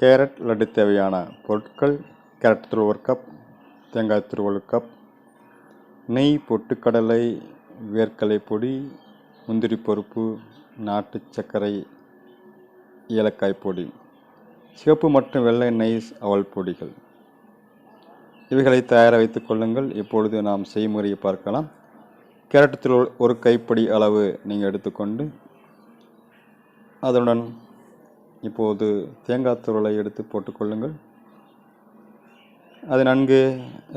Carrot laddu தேவையான பொருட்கள் carrot தூள் ஒரு கப் தேங்காய் தூள் ஒரு கப் நெய் பொட்டுக்கடலை வேர்க்கடலை பொடி முந்திரி பருப்பு நாட்டு சர்க்கரை ஏலக்காய் பொடி சிவப்பு மற்றும் வெள்ளை நெய் அவல் பொடிகள். இவைகளை தயார வைத்துக் கொள்ளுங்கள். இப்பொழுது நாம் செய்முறையை பார்க்கலாம். கேரட் தூள் ஒரு கைப்படி அளவு நீங்கள் எடுத்துக்கொண்டு அதனுடன் இப்போது தேங்காய் துருளை எடுத்து போட்டுக்கொள்ளுங்கள் அது நன்கு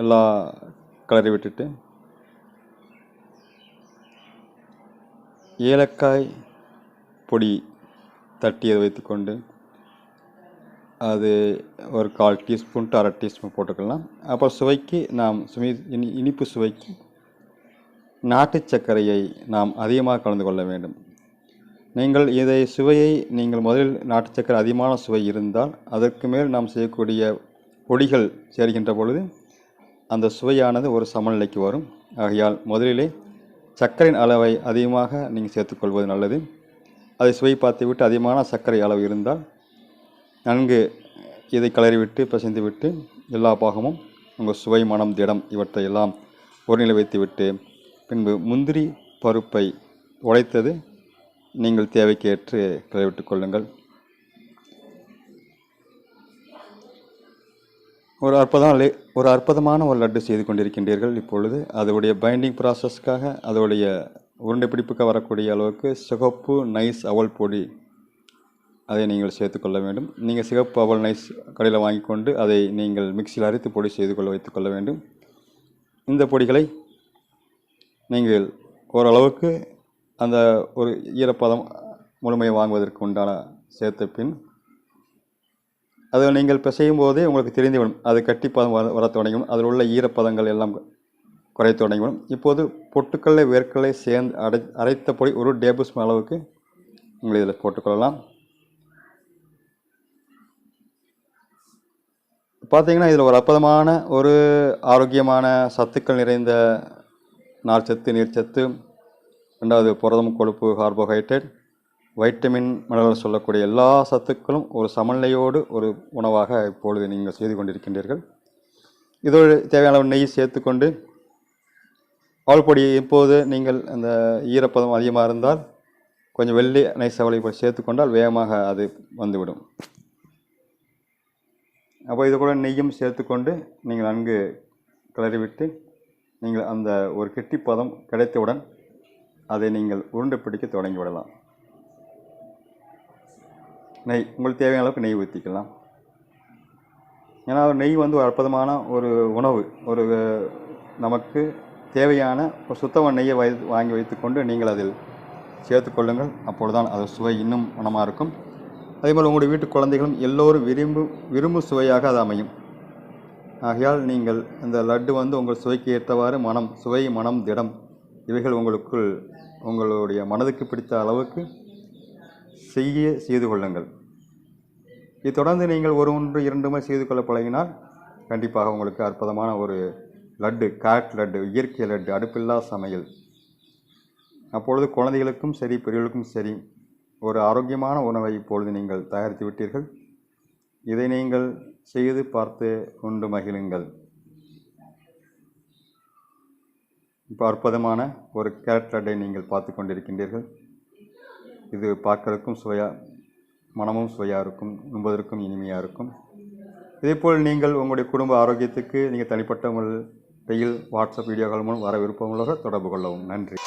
எல்லா கலரி விட்டுட்டு ஏலக்காய் பொடி தட்டியதை வைத்துக்கொண்டு அது ஒரு கால் டீஸ்பூன் டு அரை டீஸ்பூன் போட்டுக்கலாம். அப்புறம் சுவைக்கு நாம் சுமி இனி இனிப்பு சுவைக்கு நாட்டு சர்க்கரையை நாம் அதிகமாக கலந்து கொள்ள வேண்டும். நீங்கள் இதை சுவையை நீங்கள் முதலில் நாட்டு சர்க்கரை அதிகமான சுவை இருந்தால் அதற்கு மேல் நாம் செய்யக்கூடிய பொடிகள் சேர்கின்ற பொழுது அந்த சுவையானது ஒரு சமநிலைக்கு வரும். ஆகையால் முதலிலே சர்க்கரையின் அளவை அதிகமாக நீங்கள் சேர்த்துக்கொள்வது நல்லது. அதை சுவை பார்த்து விட்டு அதிகமான சர்க்கரை அளவு இருந்தால் நன்கு இதை கிளறிவிட்டு பிசைந்து விட்டு எல்லா பாகமும் உங்கள் சுவை மனம் திடம் இவற்றை எல்லாம் ஒருநிலை வைத்துவிட்டு பின்பு முந்திரி பருப்பை உடைத்தது நீங்கள் தேவைக்கேற்று கைவிட்டுக் கொள்ளுங்கள். ஒரு அற்புதமான லே- ஒரு அற்புதமான ஒரு லட்டு செய்து கொண்டிருக்கின்றீர்கள் இப்பொழுது. அதோடைய பைண்டிங் ப்ராசஸ்க்காக அதோடைய உருண்டை பிடிப்புக்கு வரக்கூடிய அளவுக்கு சிகப்பு நைஸ் அவல் பொடி அதை நீங்கள் சேர்த்துக்கொள்ள வேண்டும். நீங்கள் சிகப்பு அவல் நைஸ் கடையில் வாங்கி கொண்டு அதை நீங்கள் மிக்சியில் அரைத்து பொடி செய்து கொள்ள வைத்துக்கொள்ள வேண்டும். இந்த பொடிகளை நீங்கள் ஓரளவுக்கு அந்த ஒரு ஈரப்பதம் முழுமையை வாங்குவதற்கு உண்டான சேர்த்த பின் அதை நீங்கள் பிசையும் போதே உங்களுக்கு தெரிந்துவிடும் அது கட்டிப்பதம் வர வர தொடங்கிவிடும். அதில் உள்ள ஈரப்பதங்கள் எல்லாம் குறைய தொடங்கிவிடும். இப்போது பொட்டுக்கல்லை வேர்க்கடலை சேர்ந்து அடை அரைத்த பொடி ஒரு டேபிள் ஸ்பூன் அளவுக்கு நீங்கள் இதில் போட்டுக்கொள்ளலாம். பார்த்தீங்கன்னா இதில் ஒரு அற்புதமான ஒரு ஆரோக்கியமான சத்துக்கள் நிறைந்த நார்ச்சத்து நீர்ச்சத்து ரெண்டாவது புரதம் கொழுப்பு கார்போஹைட்ரேட் வைட்டமின் மினரல் சொல்லக்கூடிய எல்லா சத்துக்களும் ஒரு சமநிலையோடு ஒரு உணவாக இப்பொழுது நீங்கள் செய்து கொண்டிருக்கின்றீர்கள். இதோடு தேவையான நெய் சேர்த்துக்கொண்டு பால் இப்போது நீங்கள் அந்த ஈரப்பதம் அதிகமாக இருந்தால் கொஞ்சம் வெள்ளி நைஸ் போய் சேர்த்துக்கொண்டால் வேகமாக அது வந்துவிடும். அப்போ இது கூட நெய்யும் சேர்த்துக்கொண்டு நீங்கள் நன்கு கிளறிவிட்டு நீங்கள் அந்த ஒரு கெட்டி பதம் கிடைத்தவுடன் அதை நீங்கள் உருண்டை பிடிக்க தொடங்கிவிடலாம் நெய் உங்களுக்கு தேவையான அளவுக்கு நெய் ஊற்றிக்கலாம் ஏன்னா நெய் வந்து ஒரு அற்புதமான ஒரு உணவு. ஒரு நமக்கு தேவையான ஒரு சுத்தமான நெய்யை வை வாங்கி வைத்துக்கொண்டு நீங்கள் அதில் சேர்த்துக்கொள்ளுங்கள் அப்பொழுதுதான் அது சுவை இன்னும் மனமாக இருக்கும். அதே போல் உங்களுடைய வீட்டு குழந்தைகளும் எல்லோரும் விரும்பு விரும்பும் சுவையாக அது அமையும். ஆகையால் நீங்கள் இந்த லட்டு வந்து உங்கள் சுவைக்கு ஏற்றவாறு மனம் சுவை மனம் திடம். இவைகள் உங்களுக்குள் உங்களுடைய மனதுக்கு பிடித்த அளவுக்கு செய்ய செய்து கொள்ளுங்கள். இது தொடர்ந்து நீங்கள் ஒரு ஒன்று இரண்டு முறை செய்து கொள்ள பழகினால் கண்டிப்பாக உங்களுக்கு அற்புதமான ஒரு லட்டு காட் லட்டு இயற்கை லட்டு அடுப்பில்லா சமையல். அப்பொழுது குழந்தைகளுக்கும் சரி பெரியவர்களுக்கும் சரி ஒரு ஆரோக்கியமான உணவை இப்பொழுது நீங்கள் தயாரித்து விட்டீர்கள். இதை நீங்கள் செய்து பார்த்து உண்டு மகிழுங்கள். இப்போ அற்புதமான ஒரு கேரட் லட்டை நீங்கள் பார்த்து கொண்டிருக்கின்றீர்கள். இது பார்க்கறதுக்கும் சுவையாக மனமும் சுவையாக இருக்கும் உண்பதற்கும் இனிமையாக இருக்கும். இதேபோல் நீங்கள் உங்களுடைய குடும்ப ஆரோக்கியத்துக்கு நீங்கள் தனிப்பட்ட முறையில் வாட்ஸ்அப் வீடியோக்கள் மூலம் வர விருப்பமுள்ளவர்கள் தொடர்பு கொள்ளவும். நன்றி.